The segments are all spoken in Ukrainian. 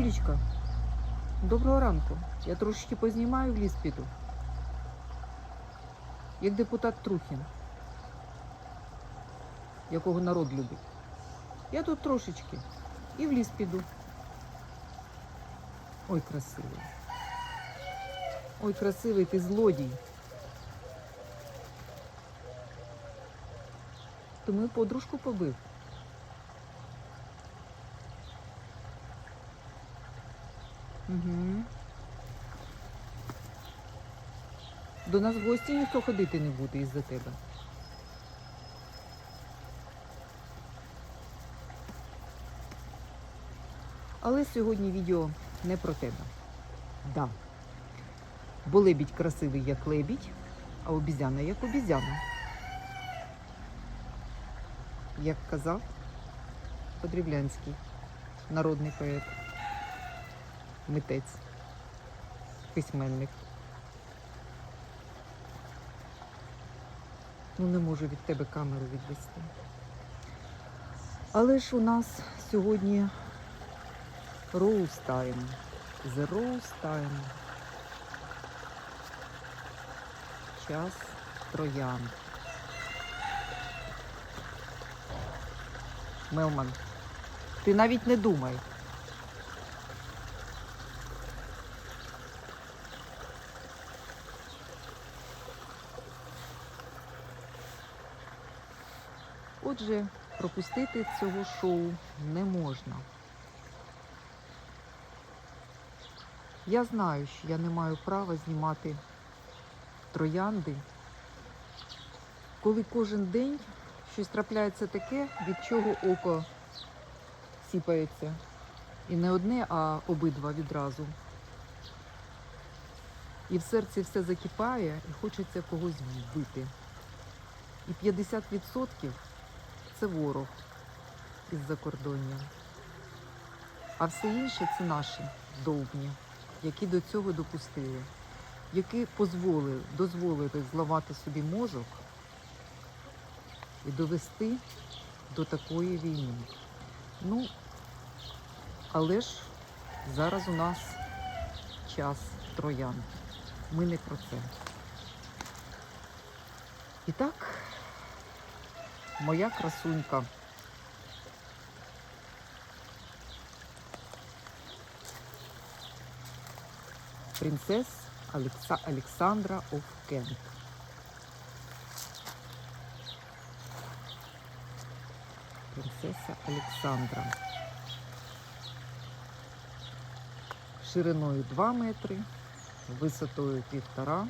Олічка, доброго ранку. Я трошечки познімаю в ліс піду. Як депутат Трухін, якого народ любить. Я тут трошечки і в ліс піду. Ой, красивий. Ой, красивий ти злодій. Ти мою подружку побив. Угу. До нас в гості ніхто ходити не буде із-за тебе. Але сьогодні відео не про тебе. Да. Бо лебідь красивий, як лебідь, а обізяна як обізяна. Як казав Подрівлянський, народний поет, митець, письменник. Ну, не можу від тебе камеру відвести. Але ж у нас сьогодні Time. The Rose Time. Час троян. Мелман, ти навіть не думай. Отже, пропустити цього шоу не можна. Я знаю, що я не маю права знімати троянди, коли кожен день щось трапляється таке, від чого око сіпається. І не одне, а обидва відразу. І в серці все закипає і хочеться когось вбити. І 50% це ворог із закордоння. А все інше це наші довбні, які до цього допустили, які дозволили, дозволили зламати собі мозок і довести до такої війни. Ну, але ж зараз у нас час троян. Ми не про це. І так, моя красунька. Принцес Алекса... Александра of Кент. Принцеса Олександра. Шириною 2 метри, висотою півтора.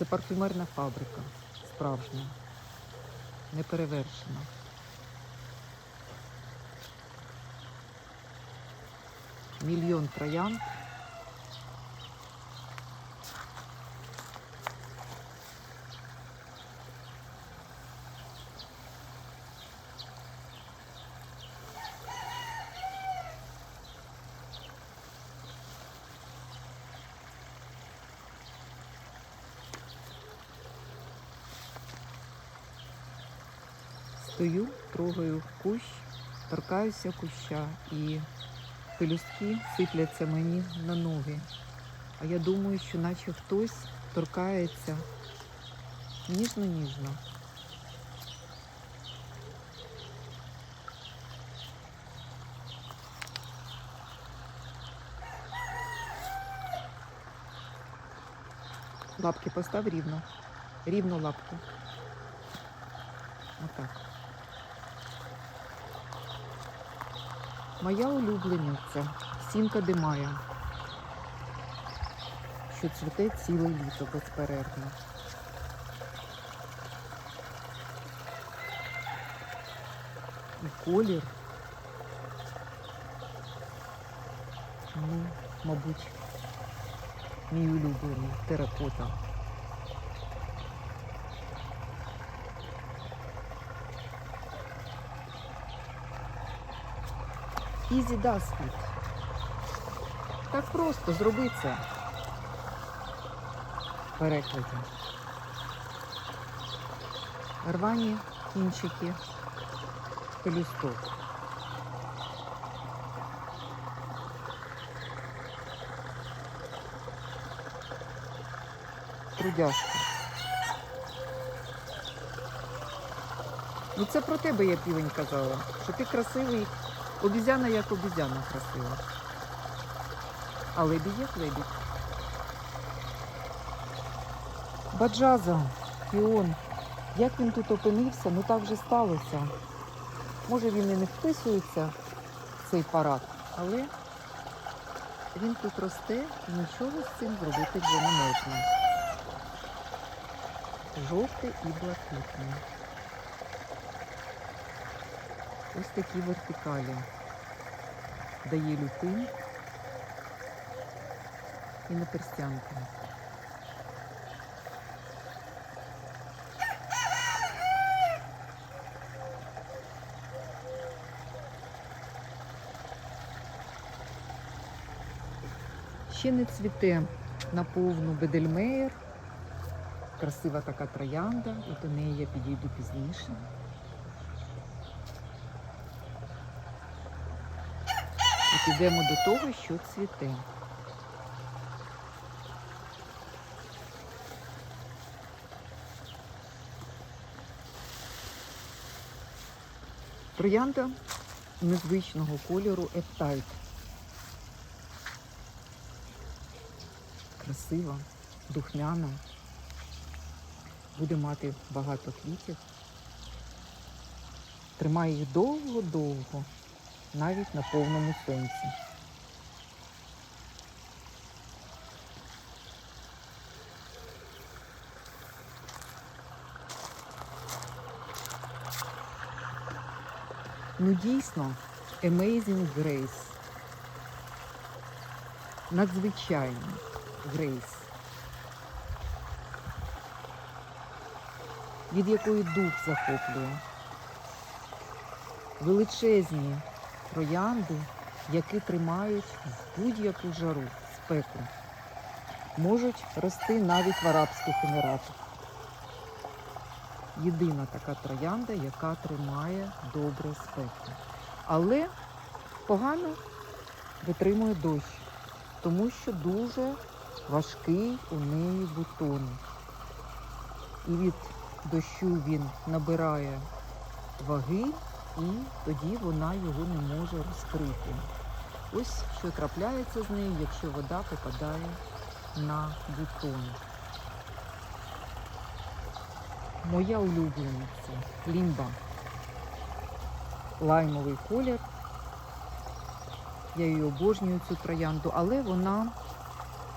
Це парфюмерна фабрика, справжня, неперевершена. Мільйон троянд. Стою, трогаю кущ, торкаюся куща і пелюстки сипляться мені на ноги. А я думаю, що наче хтось торкається ніжно-ніжно. Лапки постав рівно. Рівно лапки. Отак. Моя улюблениця сімка Димая, що цвіте ціле літо безперервно. І колір, ну, мабуть, мій улюблений теракота. Easy does it. Так просто зроби це. Перекладі. рвані кінчики пелюсток. Трудяшка. Ну це про тебе я півень казала, що ти красивий, обізяна як обізяна красива. А лебідь як лебідь. Баджаза, піон. Як він тут опинився, ну так вже сталося. Може він і не вписується в цей парад, але він тут росте і нічого з цим зробити вже не можна. Жовтий і блакитний. Ось такі вертикалі. Дає люпин і наперстянка. Ще не цвіте на повну бедельмеєр. Красива така троянда, і до неї я підійду пізніше. Підемо до того, що цвіте. Троянда незвичного кольору Ептайт. Красива, духмяна. Буде мати багато квітів. Тримає їх довго-довго, навіть на повному сонці. Ну дійсно, Amazing Grace. Надзвичайний Grace. Від якої дух захоплює. Величезні троянди, які тримають будь-яку жару, спеку. Можуть рости навіть в Арабських Еміратах. Єдина така троянда, яка тримає добре спеку. Але погано витримує дощ, тому що дуже важкий у неї бутон. І від дощу він набирає ваги, і тоді вона його не може розкрити. Ось що трапляється з нею, якщо вода попадає на бутон. Моя улюблениця лімба. Лаймовий колір. Я її обожнюю цю троянду, але вона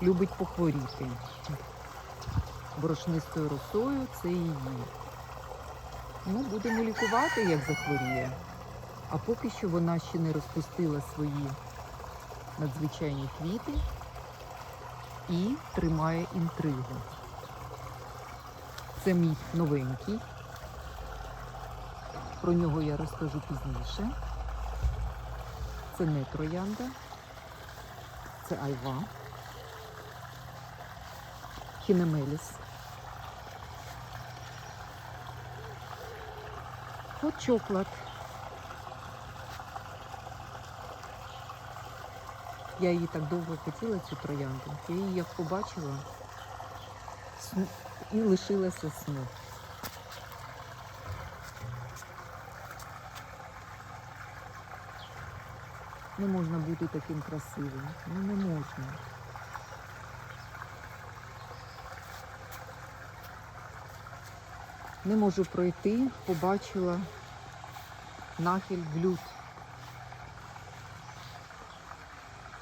любить похворіти. Борошнистою росою це її. Ну, будемо лікувати, як захворіє. А поки що вона ще не розпустила свої надзвичайні квіти і тримає інтригу. Це мій новенький. Про нього я розкажу пізніше. Це не троянда, це айва. Хінемеліс. Hot chocolate. Я її так довго хотіла, цю троянду. Я її як побачила і лишилася сну. Не можна бути таким красивим. Ну не можна. Не можу пройти, побачила нахиль блюд.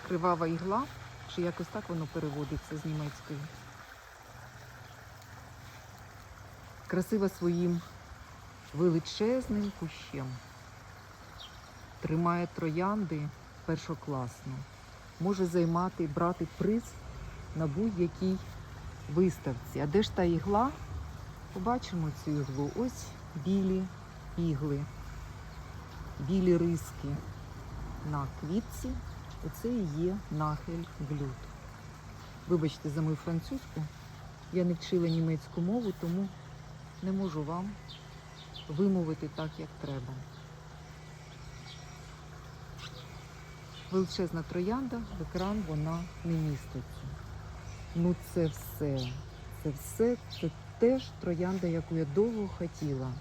Кривава ігла, чи якось так воно переводиться з німецької. Красива своїм величезним кущем. Тримає троянди першокласно. Може займати, брати приз на будь-якій виставці. А де ж та ігла? Побачимо цю іглу. Ось білі ігли, білі риски на квітці. Оце і є нахиль блюд. Вибачте за мою французьку. Я не вчила німецьку мову, тому не можу вам вимовити так, як треба. Величезна троянда, в екран вона не міститься. Ну це все. Це все, це теж троянда, яку я довго хотіла.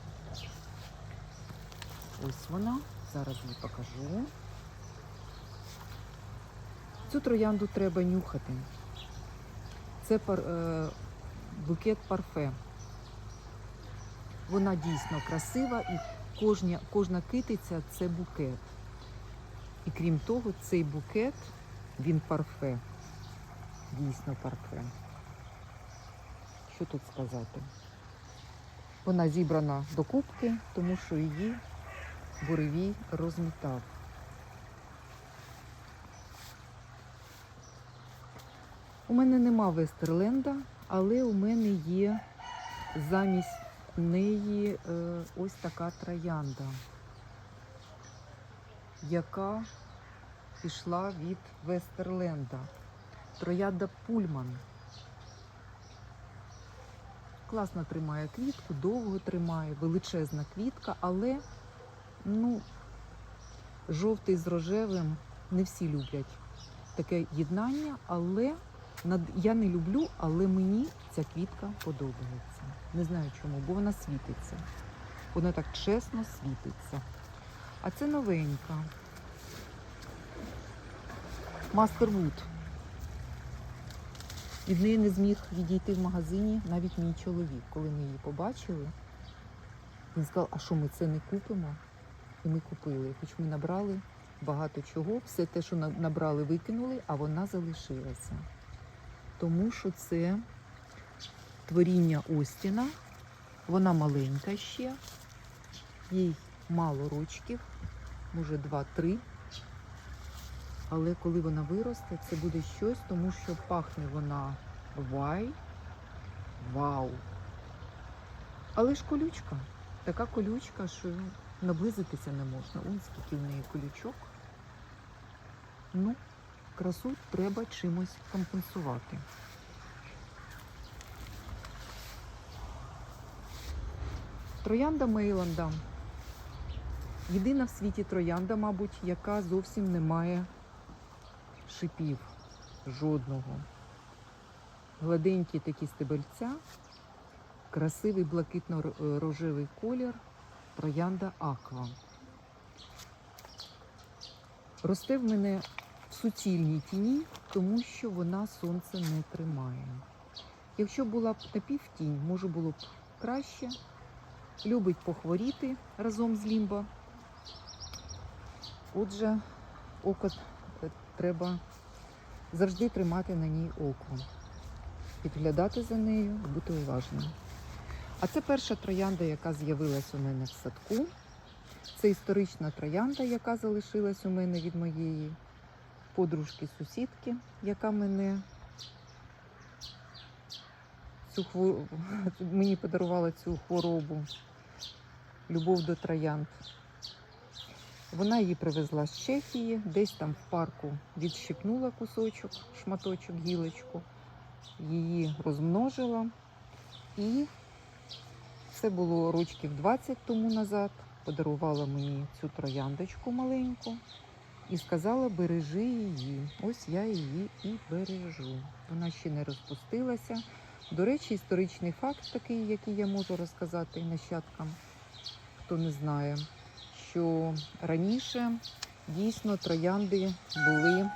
Ось вона. Зараз її покажу. Цю троянду треба нюхати. Це пар, е, букет парфе. Вона дійсно красива і кожня, кожна китиця це букет. І крім того, цей букет, він парфе. Дійсно парфе. Що тут сказати? Вона зібрана до кубки, тому що її буревій розмітав. У мене нема Вестерленда, але у мене є замість неї е, ось така троянда, яка пішла від Вестерленда. Троянда Пульман. Класно тримає квітку, довго тримає, величезна квітка, але ну, жовтий з рожевим не всі люблять таке єднання, але я не люблю, але мені ця квітка подобається. Не знаю чому, бо вона світиться. Вона так чесно світиться. А це новенька. Мастервуд. Від неї не зміг відійти в магазині навіть мій чоловік. Коли ми її побачили, він сказав, а що ми це не купимо? І ми купили. Хоч ми набрали багато чого, все те, що набрали, викинули, а вона залишилася. Тому що це творіння Остіна. Вона маленька ще, їй мало рочків, може два-три. Але коли вона виросте, це буде щось, тому що пахне вона вай, вау. Але ж колючка. Така колючка, що наблизитися не можна. Ось скільки в неї колючок. Ну, красу треба чимось компенсувати. Троянда Мейланда. Єдина в світі троянда, мабуть, яка зовсім не має шипів жодного. Гладенькі такі стебельця, красивий блакитно-рожевий колір, троянда Аква. Росте в мене в суцільній тіні, тому що вона сонце не тримає. Якщо була б напівтінь, може було б краще. Любить похворіти разом з лімба. Отже, око треба завжди тримати на ній око, підглядати за нею, бути уважним. А це перша троянда, яка з'явилась у мене в садку. Це історична троянда, яка залишилась у мене від моєї подружки-сусідки, яка мене цю хворобу, мені подарувала цю хворобу, любов до троянд. Вона її привезла з Чехії, десь там в парку відщипнула кусочок, шматочок, гілочку, її розмножила. І це було рочків 20 тому назад. Подарувала мені цю трояндочку маленьку і сказала, бережи її. Ось я її і бережу. Вона ще не розпустилася. До речі, історичний факт такий, який я можу розказати нащадкам, хто не знає, що раніше дійсно троянди були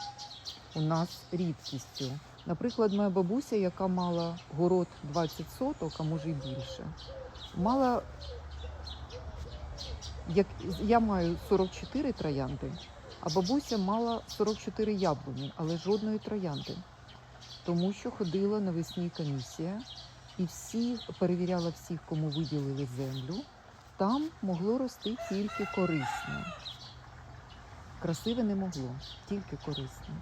у нас рідкістю. Наприклад, моя бабуся, яка мала город 20 соток, а може й більше, мала, як я маю 44 троянди, а бабуся мала 44 яблуні, але жодної троянди. Тому що ходила навесні комісія і всі перевіряла всіх, кому виділили землю. Там могло рости тільки корисне. Красиве не могло, тільки корисне.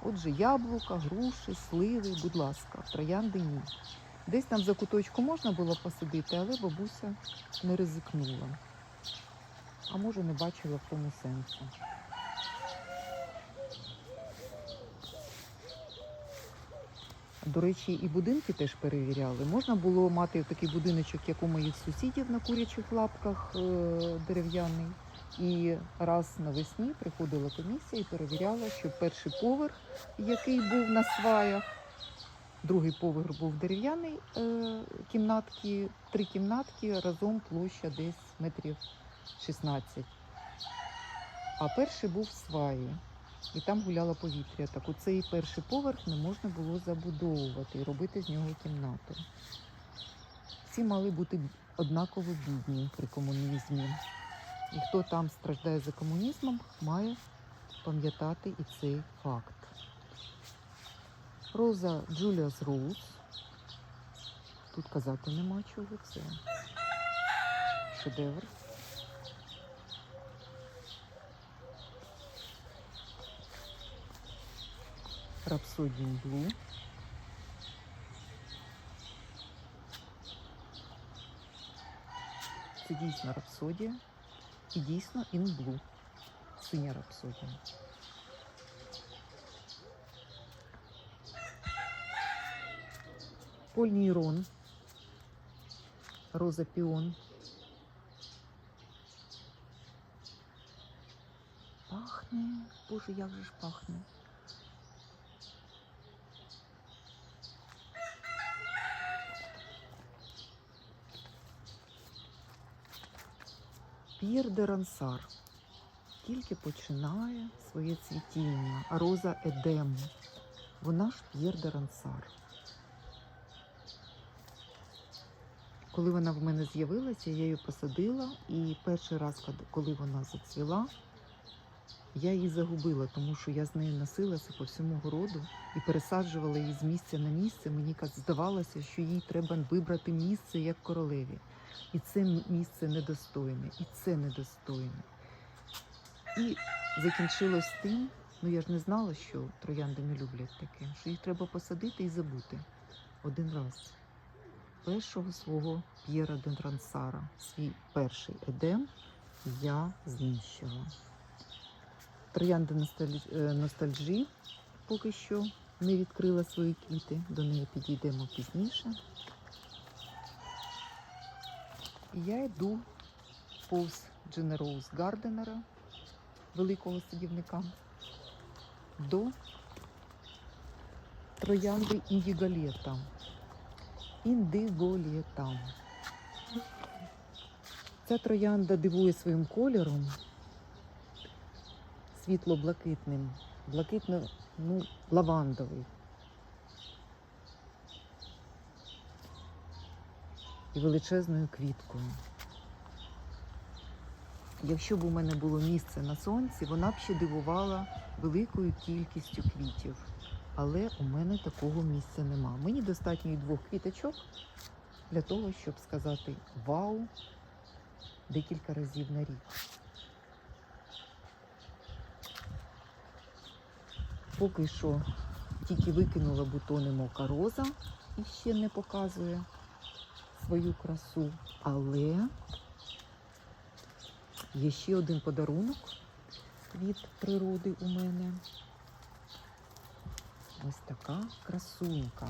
Отже, яблука, груші, сливи, будь ласка, троянди ні. Десь там за куточку можна було посадити, але бабуся не ризикнула. А може не бачила в тому сенсу. До речі, і будинки теж перевіряли. Можна було мати такий будиночок, як у моїх сусідів на курячих лапках е, дерев'яний. І раз навесні приходила комісія і перевіряла, що перший поверх, який був на сваях, другий поверх був дерев'яний е, кімнатки, три кімнатки, разом площа десь метрів 16. А перший був сваї, і там гуляло повітря. Так оцей перший поверх не можна було забудовувати і робити з нього кімнату. Всі мали бути однаково бідні при комунізмі. І хто там страждає за комунізмом, має пам'ятати і цей факт. Роза Джуліас Роуз. Тут казати нема чого, це шедевр. Рапсодіум Блу. Це дійсно рапсодія і дійсно інблу. Синя рапсодія. Поль Нейрон. Роза Піон. Пахне. Боже, як же ж пахне. П'єр де Рансар тільки починає своє цвітіння, роза Едему. Вона ж П'єр де Рансар. Коли вона в мене з'явилася, я її посадила, і перший раз, коли вона зацвіла, я її загубила, тому що я з нею носилася по всьому городу і пересаджувала її з місця на місце. Мені здавалося, що їй треба вибрати місце як королеві. І це місце недостойне, і це недостойне. І закінчилось тим, ну я ж не знала, що троянди не люблять таке, що їх треба посадити і забути один раз. Першого свого П'єра де Трансара, свій перший едем, я знищила. Носталь- е, ностальжі поки що не відкрила свої квіти, до неї підійдемо пізніше. Я йду повз Дженероуз Гарденера, великого садівника, до троянди Індіголета. Індиголета. Ця троянда дивує своїм кольором світло-блакитним, блакитно, ну, лавандовий. І величезною квіткою. Якщо б у мене було місце на сонці, вона б ще дивувала великою кількістю квітів. Але у мене такого місця нема. Мені достатньо і двох квіточок для того, щоб сказати вау декілька разів на рік. Поки що тільки викинула бутони мока роза і ще не показує свою красу. Але є ще один подарунок від природи у мене. Ось така красунька.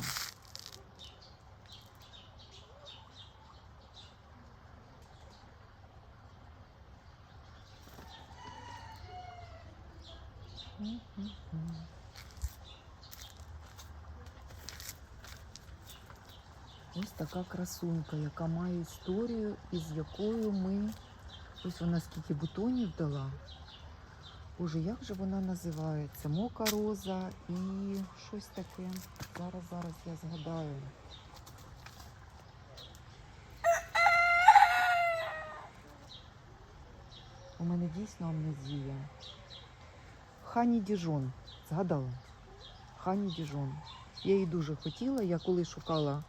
Така красунька, яка має історію, із якою ми. Ось вона скільки бутонів дала. Боже, як же вона називається? Мока роза і щось таке. Зараз, зараз я згадаю. У мене дійсно амнезія. Хані Діжон. Згадала. Хані Діжон. Я її дуже хотіла. Я коли шукала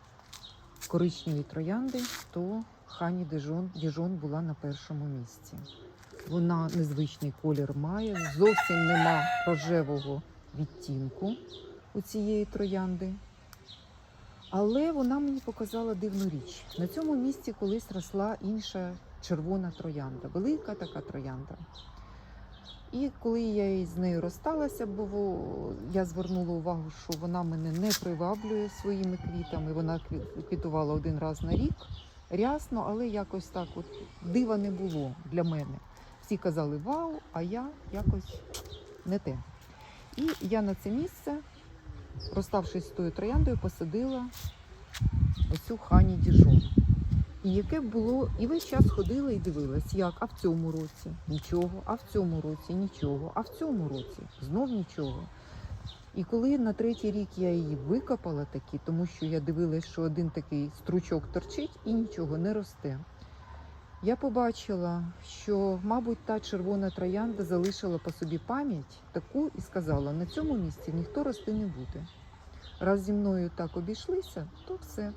коричневі троянди, то Хані Діжон, Діжон була на першому місці. Вона незвичний колір має, зовсім нема рожевого відтінку у цієї троянди. Але вона мені показала дивну річ. На цьому місці колись росла інша червона троянда, велика така троянда. І коли я з нею розсталася, бо я звернула увагу, що вона мене не приваблює своїми квітами. Вона кві- квітувала один раз на рік, рясно, але якось так от дива не було для мене. Всі казали вау, а я якось не те. І я на це місце, розставшись з тою трояндою, посадила оцю хані діжон. Яке було, і весь час ходила і дивилась, як, а в цьому році нічого, а в цьому році нічого, а в цьому році знов нічого. І коли на третій рік я її викопала такі, тому що я дивилась, що один такий стручок торчить і нічого не росте. Я побачила, що, мабуть, та червона троянда залишила по собі пам'ять таку і сказала: на цьому місці ніхто рости не буде. Раз зі мною так обійшлися, то все.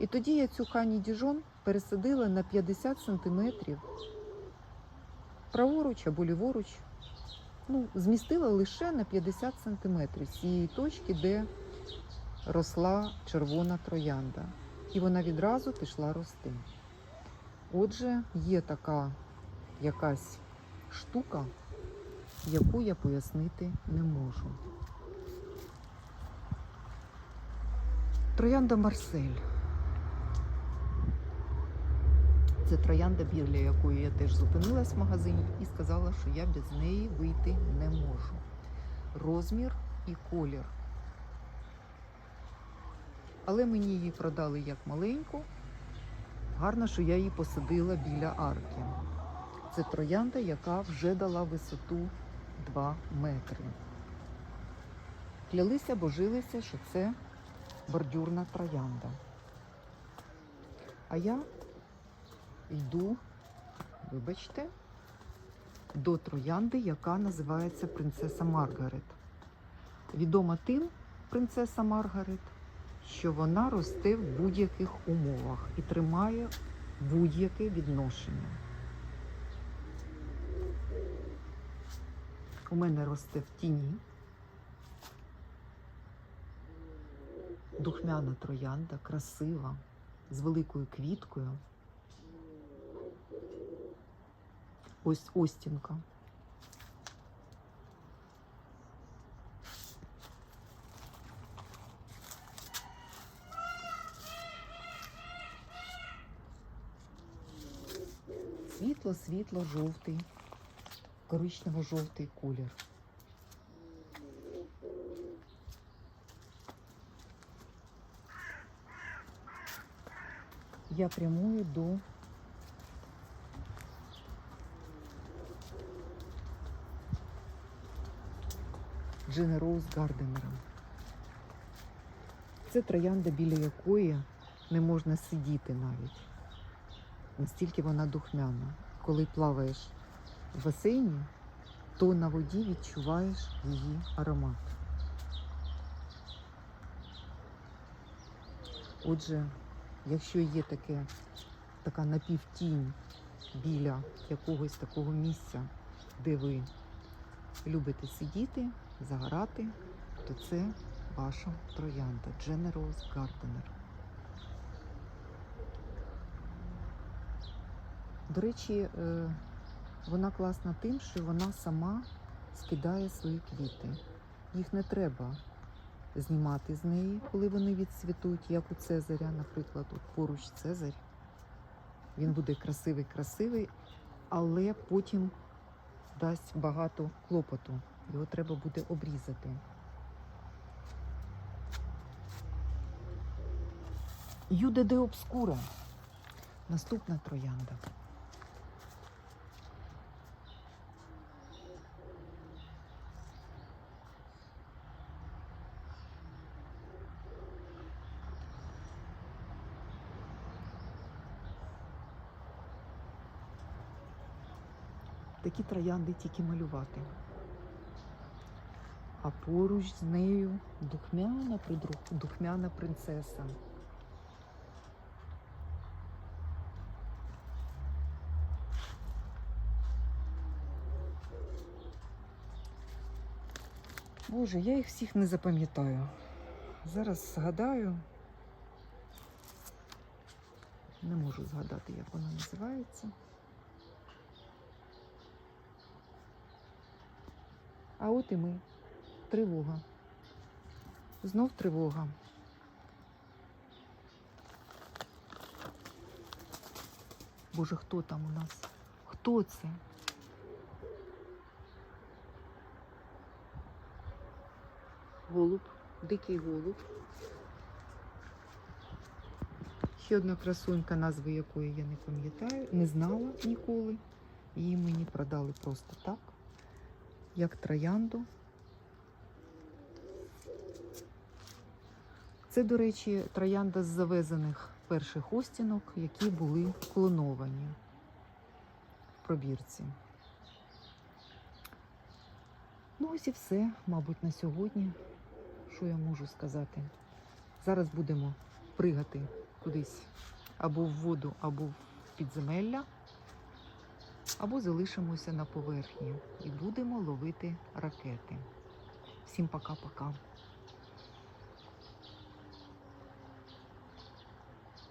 І тоді я цю хані діжон пересадила на 50 сантиметрів праворуч або ліворуч. Ну, змістила лише на 50 сантиметрів з цієї точки, де росла червона троянда. І вона відразу пішла рости. Отже, є така якась штука, яку я пояснити не можу. Троянда Марсель. Це троянда, біля якої я теж зупинилась в магазині і сказала, що я без неї вийти не можу. Розмір і колір. Але мені її продали як маленьку. Гарно, що я її посадила біля арки. Це троянда, яка вже дала висоту 2 метри. Клялися, божилися, що це бордюрна троянда. А я йду, вибачте, до троянди, яка називається принцеса Маргарет. Відома тим принцеса Маргарет, що вона росте в будь-яких умовах і тримає будь-яке відношення. У мене росте в тіні. Духмяна троянда, красива, з великою квіткою. Ось Остінка. Світло-світло жовтий, коричнево-жовтий колір. Я прямую до Джина Роуз Гарденера. Це троянда, біля якої не можна сидіти навіть. Настільки вона духмяна. Коли плаваєш в басейні, то на воді відчуваєш її аромат. Отже, якщо є таке, така напівтінь біля якогось такого місця, де ви любите сидіти, загорати, то це ваша троянда Generous Gardener. До речі, е, вона класна тим, що вона сама скидає свої квіти. Їх не треба знімати з неї, коли вони відцвітуть, як у Цезаря, наприклад, от поруч Цезарь. Він буде красивий, красивий, але потім дасть багато клопоту. Його треба буде обрізати. Юде де обскура. Наступна троянда. Такі троянди тільки малювати. А поруч з нею духмяна, духмяна принцеса. Боже, я їх всіх не запам'ятаю. Зараз згадаю. Не можу згадати, як вона називається. А от і ми. Тривога. Знов тривога. Боже, хто там у нас? Хто це? Голуб, дикий голуб. Ще одна красунька, назви якої я не пам'ятаю, не знала ніколи. Її мені продали просто так, як троянду. Це, до речі, троянда з завезених перших остінок, які були клоновані в пробірці. Ну, ось і все, мабуть, на сьогодні. Що я можу сказати? Зараз будемо пригати кудись або в воду, або в підземелля, або залишимося на поверхні і будемо ловити ракети. Всім пока-пока.